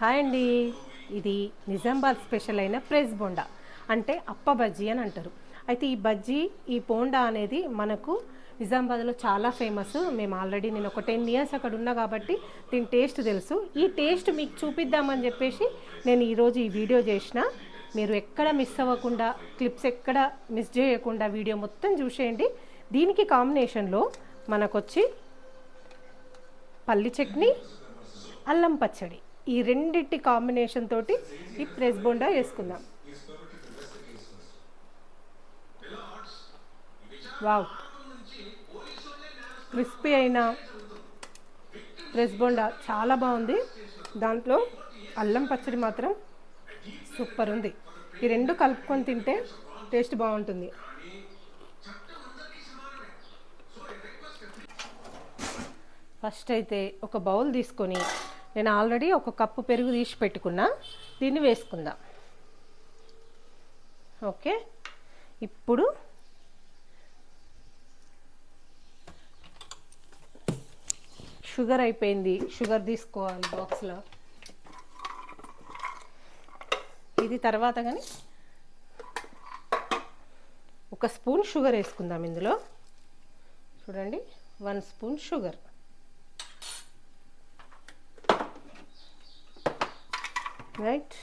Hi అండి. ఇది Nizamabad special అయిన ప్రెస్ బోండా. అంటే అప్ప బజ్జీ అని అంటారు. అయితే ఈ బజ్జీ ఈ బోండా అనేది మనకు నిజామాబాద్లో చాలా ఫేమస్. మేము ఆల్రెడీ నేను ఒక టెన్ ఇయర్స్ అక్కడ ఉన్నా కాబట్టి దీని టేస్ట్ తెలుసు. ఈ టేస్ట్ మీకు చూపిద్దామని చెప్పేసి నేను ఈరోజు ఈ వీడియో చేసిన. మీరు ఎక్కడ మిస్ అవ్వకుండా క్లిప్స్ ఎక్కడ మిస్ చేయకుండా వీడియో మొత్తం చూసేయండి. దీనికి కాంబినేషన్లో మనకొచ్చి పల్లి చట్నీ అల్లం పచ్చడి. ఈ రెండింటి కాంబినేషన్ తోటి ఈ ప్రెస్ బోండా వేసుకుందాం. వావ్ క్రిస్పీ అయిన ప్రెస్ బోండా చాలా బాగుంది. దాంట్లో అల్లం పచ్చడి మాత్రం సూపర్ ఉంది. ఈ రెండు కలుపుకొని తింటే టేస్ట్ బాగుంటుంది. ఫస్ట్ అయితే ఒక బౌల్ తీసుకొని నేను ఆల్రెడీ ఒక కప్పు పెరుగు తీసి పెట్టుకున్నా. దీన్ని వేసుకుందాం. ఓకే? ఇప్పుడు షుగర్ అయిపోయింది. షుగర్ తీసుకోవాలి బాక్స్లో. ఇది తర్వాత కానీ ఒక స్పూన్ షుగర్ వేసుకుందాం ఇందులో. చూడండి వన్ స్పూన్ షుగర్. రైట్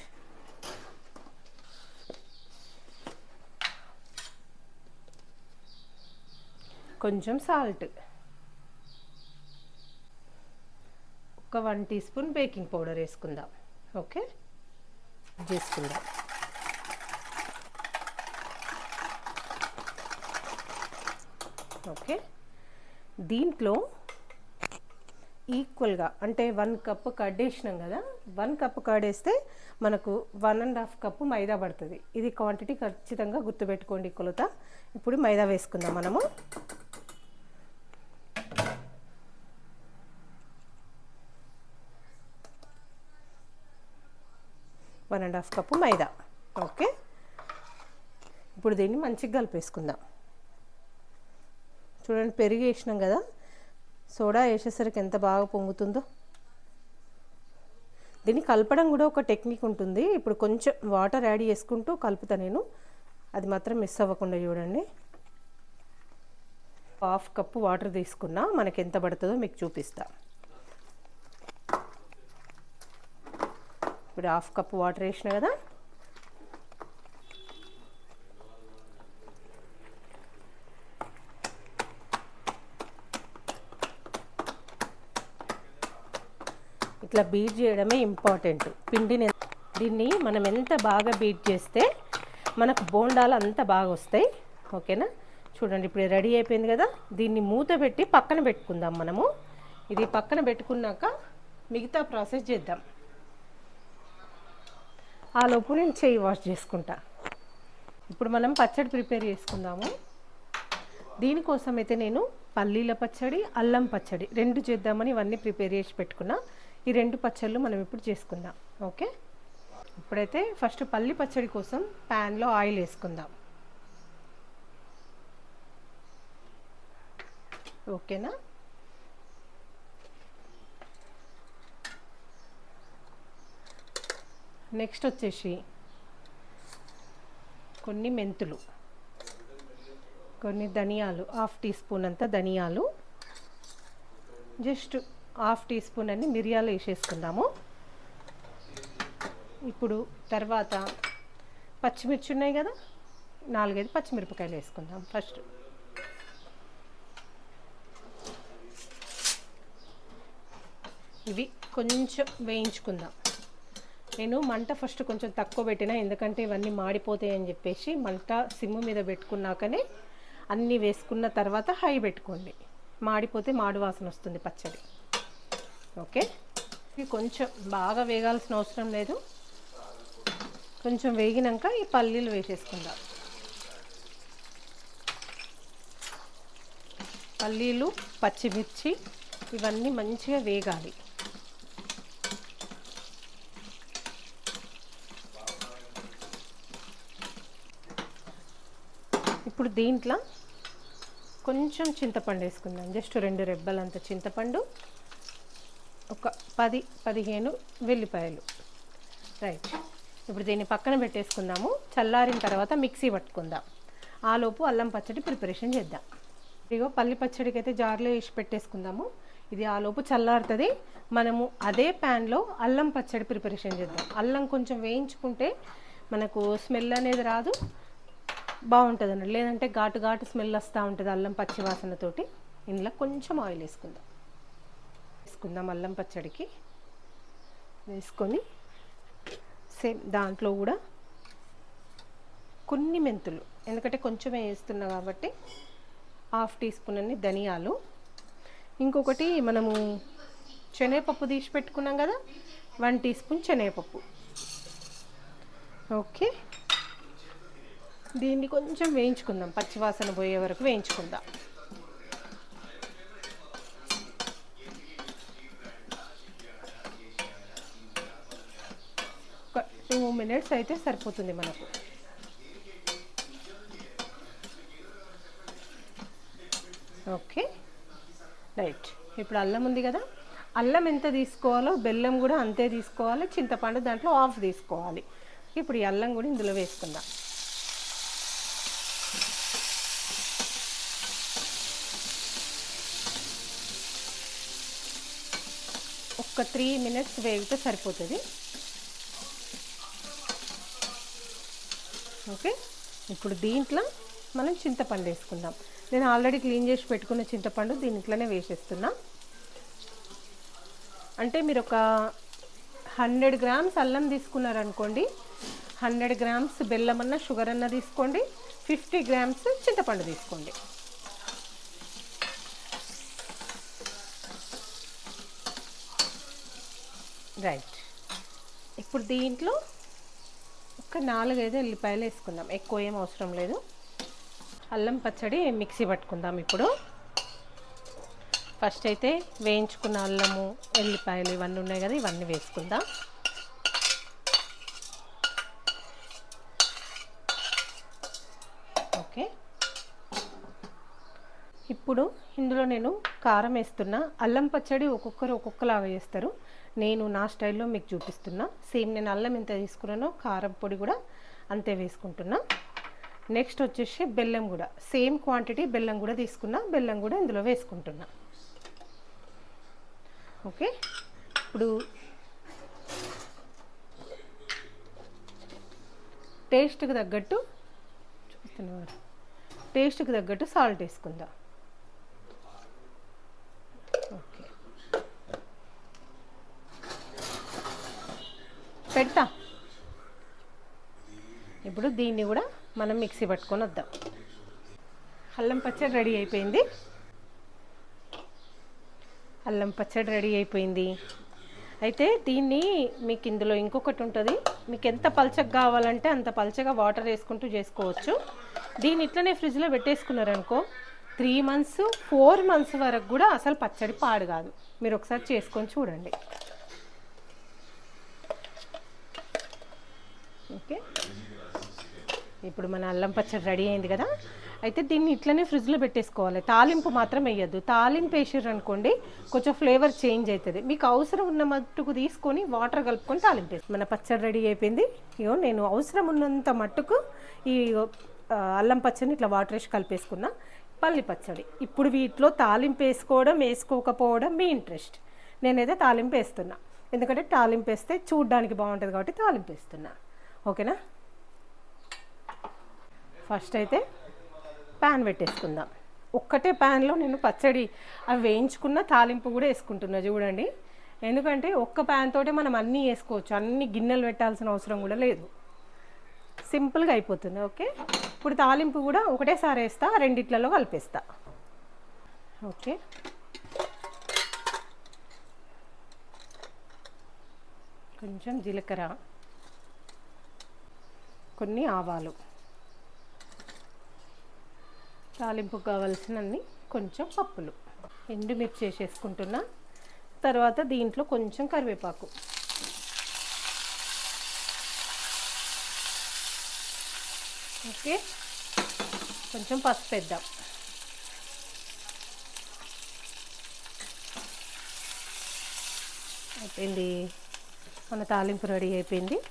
కొంచెం సాల్ట్. ఒక one tea spoon baking powder వేసుకుందాం. ఓకే? చేసుకుందాం. ఓకే? దీంట్లో ఈక్వల్గా అంటే వన్ కప్ కడ్డేసినాం వేసినాం కదా వన్ కప్ కడేస్తే వేస్తే మనకు one and half cup maida పడుతుంది. ఇది క్వాంటిటీ ఖచ్చితంగా గుర్తుపెట్టుకోండి కొలత. ఇప్పుడు మైదా వేసుకుందాం మనము. One and half cup maida. Okay? ఇప్పుడు దీన్ని మంచిగా కలిపేసుకుందాం. చూడండి పెరిగి వేసినాం కదా. సోడా వేసేసరికి ఎంత బాగా పొంగుతుందో. దీన్ని కలపడం కూడా ఒక టెక్నిక్ ఉంటుంది. ఇప్పుడు కొంచెం వాటర్ యాడ్ చేసుకుంటూ కలుపుతా నేను. అది మాత్రం మిస్ అవ్వకుండా చూడండి. హాఫ్ కప్పు వాటర్ తీసుకున్నా మనకి ఎంత పడుతుందో మీకు చూపిస్తా. ఇప్పుడు హాఫ్ కప్పు వాటర్ వేసిన కదా ఇట్లా బీట్ చేయడమే ఇంపార్టెంట్ పిండిని దీన్ని మనం ఎంత బాగా బీట్ చేస్తే మనకు బోండాలు అంత బాగా వస్తాయి. ఓకేనా? చూడండి ఇప్పుడు రెడీ అయిపోయింది కదా? దీన్ని మూత పెట్టి పక్కన పెట్టుకుందాం మనము. ఇది పక్కన పెట్టుకున్నాక మిగతా ప్రాసెస్ చేద్దాం. ఆ లోపు నేను చెయ్యి వాష్ చేసుకుంటా. ఇప్పుడు మనం పచ్చడి ప్రిపేర్ చేసుకుందాము. దీనికోసం అయితే నేను పల్లీల పచ్చడి అల్లం పచ్చడి రెండు చేద్దామని ఇవన్నీ ప్రిపేర్ చేసి పెట్టుకున్నా. ఈ రెండు పచ్చళ్ళు మనం ఇప్పుడు చేసుకుందాం. ఓకే? ఇప్పుడైతే ఫస్ట్ పల్లి పచ్చడి కోసం ప్యాన్లో ఆయిల్ వేసుకుందాం. ఓకేనా? నెక్స్ట్ వచ్చేసి కొన్ని మెంతులు. కొన్ని ధనియాలు హాఫ్ టీ స్పూన్ అంత ధనియాలు. జస్ట్ హాఫ్ టీ స్పూన్ అన్ని మిరియాలు వేసేసుకుందాము. ఇప్పుడు తర్వాత పచ్చిమిర్చి ఉన్నాయి కదా నాలుగైదు పచ్చిమిరపకాయలు వేసుకుందాం ఫస్ట్. ఇవి కొంచెం వేయించుకుందాం. నేను మంట ఫస్ట్ కొంచెం తక్కువ పెట్టిన ఎందుకంటే ఇవన్నీ మాడిపోతాయని చెప్పేసి మంట సిమ్ మీద పెట్టుకున్నాకనే అన్నీ వేసుకున్న తర్వాత హై పెట్టుకోండి. మాడిపోతే మాడు వాసన వస్తుంది పచ్చడి. ఓకే. ఇవి కొంచెం బాగా వేగాల్సిన అవసరం లేదు. కొంచెం వేగినాక ఈ పల్లీలు వేసేసుకుందాం. పల్లీలు పచ్చిమిర్చి ఇవన్నీ మంచిగా వేగాలి. ఇప్పుడు దీంట్లో కొంచెం చింతపండు వేసుకుందాం. జస్ట్ రెండు రెబ్బలంత చింతపండు ఒక పది పదిహేను వెల్లిపాయలు. రైట్. ఇప్పుడు దీన్ని పక్కన పెట్టేసుకుందాము. చల్లారిన తర్వాత మిక్సీ పట్టుకుందాం. ఆలోపు అల్లం పచ్చడి ప్రిపరేషన్ చేద్దాం. ఇదిగో పల్లి పచ్చడికి అయితే జార్లో వేసి పెట్టేసుకుందాము. ఇది ఆలోపు చల్లారుతుంది. మనము అదే ప్యాన్లో అల్లం పచ్చడి ప్రిపరేషన్ చేద్దాం. అల్లం కొంచెం వేయించుకుంటే మనకు స్మెల్ అనేది రాదు. బాగుంటుంది అన్నట్టు లేదంటే ఘాటు ఘాటు స్మెల్ వస్తూ ఉంటుంది అల్లం పచ్చి వాసనతోటి. ఇందులో కొంచెం ఆయిల్ వేసుకుందాం. వేసుకుందాం అల్లం పచ్చడికి. వేసుకొని సేమ్ దాంట్లో కూడా కొన్ని మెంతులు. ఎందుకంటే కొంచెమే వేస్తున్నా కాబట్టి హాఫ్ టీ స్పూన్ అన్ని ధనియాలు. ఇంకొకటి మనము శనగపప్పు తీసి పెట్టుకున్నాం కదా వన్ టీ స్పూన్ శనగపప్పు. ఓకే. దీన్ని కొంచెం వేయించుకుందాం. పచ్చివాసన పోయే వరకు వేయించుకుందాం ఒక టూ మినిట్స్ అయితే సరిపోతుంది మనకు. ఓకే. రైట్. ఇప్పుడు అల్లం ఉంది కదా? అల్లం ఎంత తీసుకోవాలో బెల్లం కూడా అంతే తీసుకోవాలి చింతపండు దాంట్లో ఆఫ్ తీసుకోవాలి. ఇప్పుడు ఈ అల్లం కూడా ఇందులో వేసుకుందాం. ఒక త్రీ మినిట్స్ వేగితే సరిపోతుంది. ఓకే? ఇప్పుడు దీంట్లో మనం చింతపండు వేసుకుందాం. నేను ఆల్రెడీ క్లీన్ చేసి పెట్టుకున్న చింతపండు దీంట్లోనే వేసేస్తున్నా. అంటే మీరు ఒక హండ్రెడ్ గ్రామ్స్ అల్లం తీసుకున్నారనుకోండి హండ్రెడ్ గ్రామ్స్ బెల్లం అన్న షుగర్ అన్న తీసుకోండి ఫిఫ్టీ గ్రామ్స్ చింతపండు తీసుకోండి. రైట్. ఇప్పుడు దీంట్లో ఒక నాలుగైదు ఎల్లిపాయలు వేసుకుందాం. ఎక్కువ ఏం అవసరం లేదు. అల్లం పచ్చడి మిక్సీ పట్టుకుందాం ఇప్పుడు. ఫస్ట్ అయితే వేయించుకున్న అల్లము ఎల్లిపాయలు ఇవన్నీ ఉన్నాయి కదా ఇవన్నీ వేసుకుందాం. ఓకే. ఇప్పుడు ఇందులో నేను కారం వేస్తున్నా. అల్లం పచ్చడి ఒక్కొక్కరు ఒక్కొక్కలాగా వేస్తారు. నేను నా స్టైల్లో మీకు చూపిస్తున్నా. సేమ్ నేను అల్లం ఎంత తీసుకున్నానో కారం పొడి కూడా అంతే వేసుకుంటున్నా. నెక్స్ట్ వచ్చేసి బెల్లం కూడా. సేమ్ క్వాంటిటీ బెల్లం కూడా తీసుకున్నా బెల్లం కూడా ఇందులో వేసుకుంటున్నా. ఓకే? ఇప్పుడు టేస్ట్కి తగ్గట్టు చూస్తున్నారు టేస్ట్కి తగ్గట్టు సాల్ట్ వేసుకుందాం ఓకే పెడతా. ఇప్పుడు దీన్ని కూడా మనం మిక్సీ పట్టుకొని వద్దాం. అల్లం పచ్చడి రెడీ అయిపోయింది. అల్లం పచ్చడి రెడీ అయిపోయింది. అయితే దీన్ని మీకు ఇందులో ఇంకొకటి ఉంటుంది. మీకు ఎంత పల్చగా కావాలంటే అంత పల్చగా వాటర్ వేసుకుంటూ చేసుకోవచ్చు. దీన్ని ఇట్లనే ఫ్రిడ్జ్లో పెట్టేసుకున్నారనుకో త్రీ మంత్స్ ఫోర్ మంత్స్ వరకు కూడా అసలు పచ్చడి పాడు కాదు. మీరు ఒకసారి చేసుకొని చూడండి. ఓకే. ఇప్పుడు మన అల్లం పచ్చడి రెడీ అయింది కదా? అయితే దీన్ని ఇట్లనే ఫ్రిడ్జ్లో పెట్టేసుకోవాలి. తాలింపు మాత్రం వేయద్దు. తాలింపు వేసారు అనుకోండి కొంచెం ఫ్లేవర్ చేంజ్ అవుతుంది మీకు అవసరం ఉన్న మట్టుకు తీసుకొని వాటర్ కలుపుకొని తాలింపు వేసి మన పచ్చడి రెడీ అయిపోయింది. ఇగో నేను అవసరం ఉన్నంత మట్టుకు ఈ అల్లం పచ్చడిని ఇట్లా వాటర్ వేసి కలిపేసుకున్నా. పల్లి పచ్చడి. ఇప్పుడు వీటిలో తాలింపు వేసుకోవడం వేసుకోకపోవడం మీ ఇంట్రెస్ట్ నేనైతే తాలింపు వేస్తున్నా. ఎందుకంటే తాలింపు వేస్తే చూడ్డానికి బాగుంటుంది కాబట్టి తాలింపు వేస్తున్నా. ఓకేనా? ఫస్ట్ అయితే ప్యాన్ పెట్టేసుకుందాం. ఒక్కటే ప్యాన్లో నేను పచ్చడి అవి వేయించుకున్న తాలింపు కూడా వేసుకుంటున్నా చూడండి. ఎందుకంటే ఒక్క ప్యాన్ తోటే మనం అన్నీ వేసుకోవచ్చు. అన్ని గిన్నెలు పెట్టాల్సిన అవసరం కూడా లేదు. సింపుల్గా అయిపోతుంది ఓకే? ఇప్పుడు తాలింపు కూడా ఒకటేసారి వేస్తా రెండిట్లలో కలిపేస్తా. ఓకే? కొంచెం జీలకర్ర. కొన్ని ఆవాలు. తాలింపు కావలసినన్ని కొంచెం పప్పులు. ఎండుమిర్చి వేసేసుకుంటున్నా. తర్వాత దీంట్లో కొంచెం కరివేపాకు. ఓకే? కొంచెం పసుపు వేద్దాం. అయిపోయింది. మన తాలింపు రెడీ అయిపోయింది.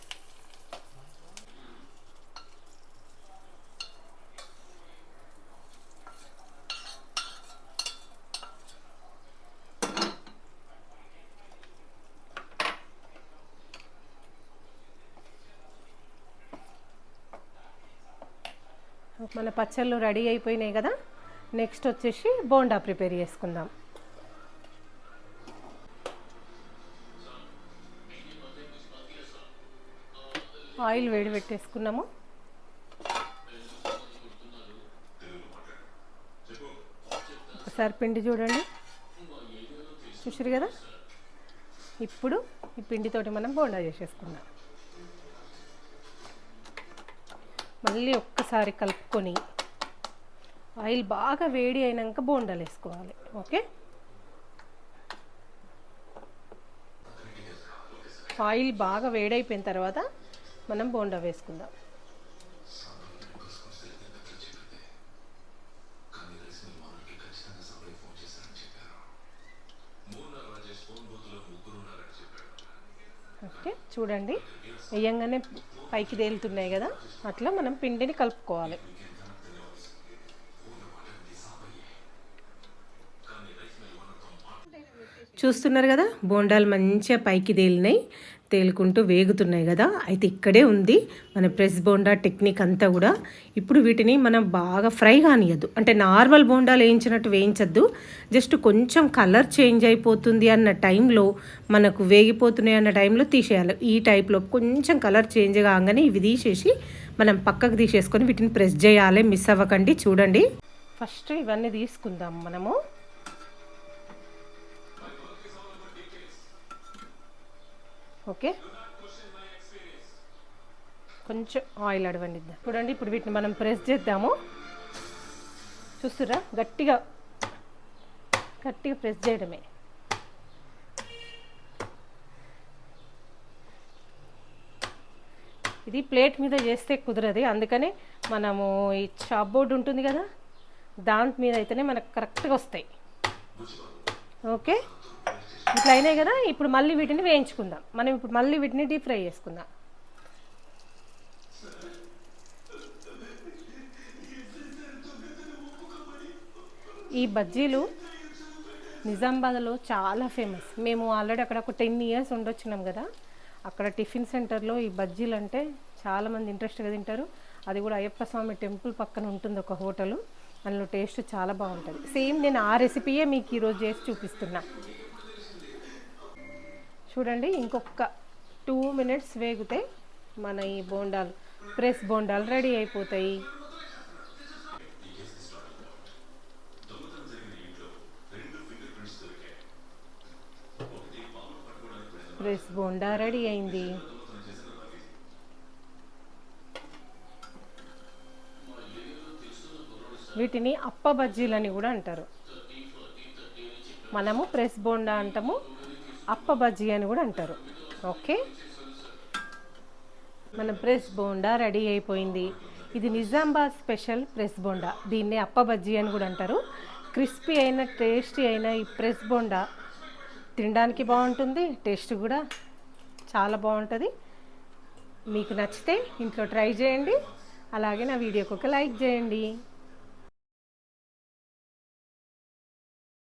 మన పచ్చళ్ళు రెడీ అయిపోయినాయి కదా. నెక్స్ట్ వచ్చేసి బోండా ప్రిపేర్ చేసుకుందాం. ఆయిల్ వేడి పెట్టేసుకున్నాము. ఒకసారి పిండి చూడండి. చూసారు కదా? ఇప్పుడు ఈ పిండితోటి మనం బోండా చేసేసుకుందాం. మళ్ళీ ఒక్కసారి కలుపుకొని ఆయిల్ బాగా వేడి అయినాక బోండాలు వేసుకోవాలి. ఓకే? ఆయిల్ బాగా వేడైపోయిన తర్వాత మనం బోండా వేసుకుందాం. ఓకే? చూడండి. వేయంగానే పైకి తేలుతున్నాయి కదా అట్లా మనం పిండిని కలుపుకోవాలి. చూస్తున్నారు కదా బోండాలు మంచిగా పైకి తేలినాయి. తేలుకుంటూ వేగుతున్నాయి కదా అయితే ఇక్కడే ఉంది మన ప్రెస్ బోండా టెక్నిక్ అంతా కూడా. ఇప్పుడు వీటిని మనం బాగా ఫ్రై కానియద్దు. అంటే నార్మల్ బోండాలు వేయించినట్టు వేయించద్దు. జస్ట్ కొంచెం కలర్ చేంజ్ అయిపోతుంది అన్న టైంలో మనకు వేగిపోతున్నాయి అన్న టైంలో తీసేయాలి. ఈ టైప్లో కొంచెం కలర్ చేంజ్ కాగానే ఇవి తీసేసి మనం పక్కకు తీసేసుకొని వీటిని ప్రెస్ చేయాలి. మిస్ అవ్వకండి. చూడండి. ఫస్ట్ ఇవన్నీ తీసుకుందాం మనము. ఓకే? కొంచెం ఆయిల్ అడవండి చూడండి ఇప్పుడు వీటిని మనం ప్రెస్ చేద్దాము. చూస్తురా గట్టిగా గట్టిగా ప్రెస్ చేయడమే. ఇది ప్లేట్ మీద చేస్తే కుదరదు. అందుకనే మనము ఈ చాప్ బోర్డు ఉంటుంది కదా దాని మీద అయితేనే మనకు కరెక్ట్గా వస్తాయి. ఓకే? ఇట్లా అయినాయి కదా ఇప్పుడు మళ్ళీ వీటిని వేయించుకుందాం. మనం ఇప్పుడు మళ్ళీ వీటిని డీప్ ఫ్రై చేసుకుందాం. ఈ బజ్జీలు నిజామాబాద్లో చాలా ఫేమస్. మేము ఆల్రెడీ అక్కడ ఒక టెన్ ఇయర్స్ ఉండొచ్చినాం కదా. అక్కడ టిఫిన్ సెంటర్లో ఈ బజ్జీలు అంటే చాలామంది ఇంట్రెస్ట్గా తింటారు. అది కూడా అయ్యప్ప స్వామి టెంపుల్ పక్కన ఉంటుంది ఒక హోటల్. అందులో టేస్ట్ చాలా బాగుంటుంది. సేమ్ నేను ఆ రెసిపీయే మీకు ఈరోజు చేసి చూపిస్తున్నా. చూడండి ఇంకొక టూ మినిట్స్ వేగితే మన ఈ బోండాలు ప్రెస్ బోండాలు రెడీ అయిపోతాయి. ప్రెస్ బోండా రెడీ అయింది. వీటిని అప్ప బజ్జీలని కూడా అంటారు. మనము ప్రెస్ బోండా అంటాము అప్ప బజ్జీ అని కూడా అంటారు. ఓకే? మన ప్రెస్ బోండా రెడీ అయిపోయింది. ఇది నిజామాబాద్ స్పెషల్ ప్రెస్ బోండా. దీన్ని అప్ప బజ్జీ అని కూడా అంటారు. క్రిస్పీ అయిన టేస్టీ అయిన ఈ ప్రెస్ బోండా తినడానికి బాగుంటుంది టేస్ట్ కూడా చాలా బాగుంటుంది. మీకు నచ్చితే ఇంట్లో ట్రై చేయండి. అలాగే నా వీడియోకి ఒక లైక్ చేయండి.